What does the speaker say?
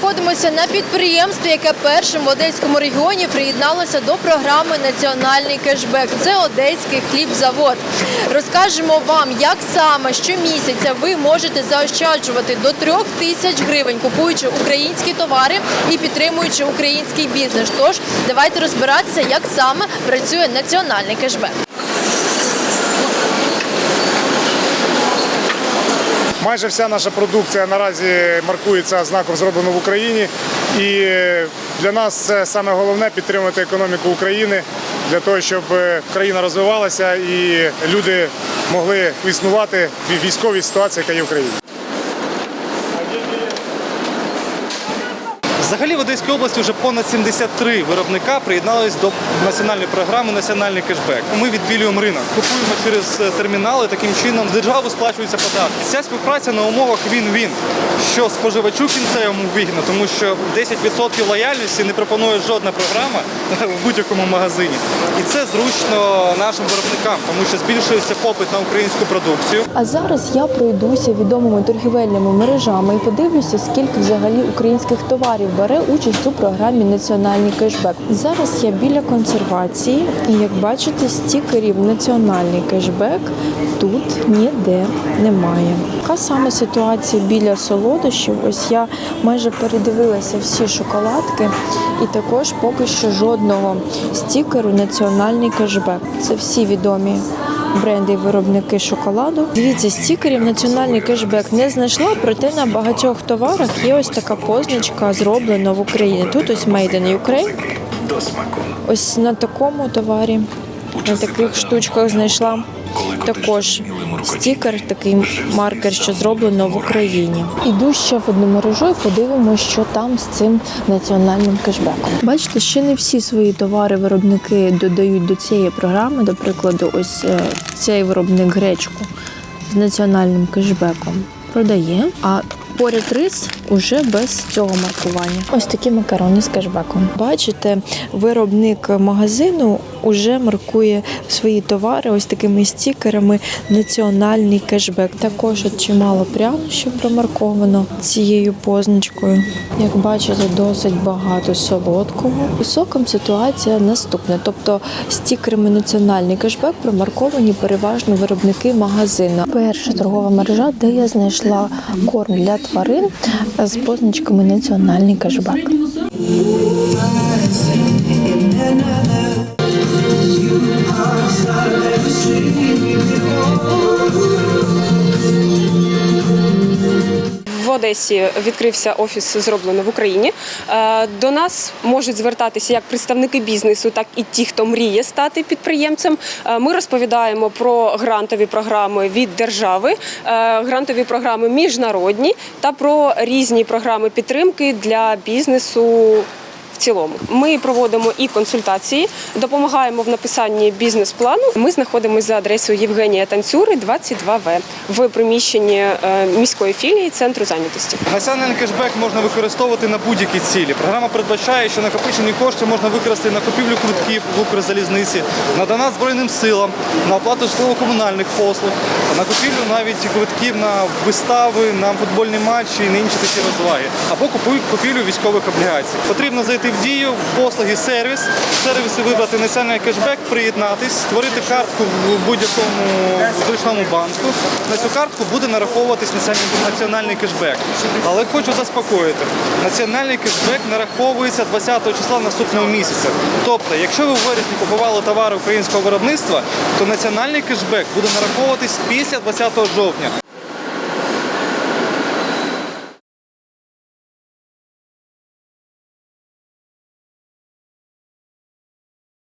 знаходимося на підприємстві, яке першим в Одеському регіоні приєдналося до програми Національний кешбек. Це Одеський хлібзавод. Розкажемо вам, як саме щомісяця ви можете заощаджувати до трьох тисяч гривень, купуючи українські товари і підтримуючи український бізнес. Тож давайте розбиратися, як саме працює національний кешбек. Майже вся наша продукція наразі маркується знаком зроблено в Україні. І для нас це саме головне підтримувати економіку України для того, щоб е, країна розвивалася і люди могли існувати в військовій ситуації, яка є в Україні. Взагалі в Одеській області вже понад 73 виробника приєднались до національної програми Національний кешбек. Ми відбілюємо ринок, купуємо через е, термінали. Таким чином з держави сплачуються податки. Ця співпраця на умовах він-він, що споживачу кінцевому вигідно, тому що 10% лояльності не пропонує жодна програма в будь-якому магазині. І це зручно нашим виробникам, тому що збільшується попит на українську продукцію. А зараз я пройдуся відомими торгівельними мережами і подивлюся, скільки взагалі українських товарів бере участь у програмі Національний кешбек. Зараз я біля консервації, і як бачите, стікерів Національний кешбек тут ніде немає. Яка саме ситуація біля солодощів? Ось я майже передивилася всі шоколадки, і також поки що жодного стікеру Національний кешбек. Це всі відомі бренди і виробники шоколаду. Дивіться, стікерів національний кешбек не знайшла, проте на багатьох товарах є ось така позначка зроблена в Україні. Тут ось Made in Ukraine. Ось на такому товарі, на таких штучках знайшла. Також стікер, такий маркер, що зроблено в Україні. Іду ще в одну мережу і подивимося, що там з цим національним кешбеком. Бачите, ще не всі свої товари виробники додають до цієї програми. До прикладу, ось е, цей виробник гречку з національним кешбеком продає. А поряд рис уже без цього маркування. Ось такі макарони з кешбеком. Бачите, виробник магазину уже маркує свої товари ось такими стікерами національний кешбек. Також от чимало прянощів промарковано цією позначкою. Як бачите, досить багато солодкого. І соком ситуація наступна. Тобто стікерами національний кешбек промарковані переважно виробники магазину. Перша торгова мережа, де я знайшла корм для тварин з позначками національний кешбек. Одесі відкрився офіс зроблено в Україні. Е, До нас можуть звертатися як представники бізнесу, так і ті, хто мріє стати підприємцем. Е, Ми розповідаємо про грантові програми від держави, е, грантові програми міжнародні та про різні програми підтримки для бізнесу. Цілому ми проводимо і консультації, допомагаємо в написанні бізнес-плану. Ми знаходимося за адресою Євгенія Танцюри, 22В в приміщенні е, міської філії центру зайнятості. Національний кешбек можна використовувати на будь-які цілі. Програма передбачає, що накопичені кошти можна використати на купівлю квитків в Укрзалізниці, надана Збройним силам, на оплату житлово-комунальних послуг, на купівлю навіть квитків на вистави, на футбольні матчі і на інші такі розваги, або купівлю військових облігацій. Потрібно зайти в дію в послуги сервіс, в сервісі вибрати національний кешбек, приєднатись, створити картку в будь-якому зручному банку. На цю картку буде нараховуватись національний кешбек. Але хочу заспокоїти, національний кешбек нараховується 20 числа наступного місяця. Тобто, якщо ви в вересні купували товари українського виробництва, то національний кешбек буде нараховуватись після 20 жовтня.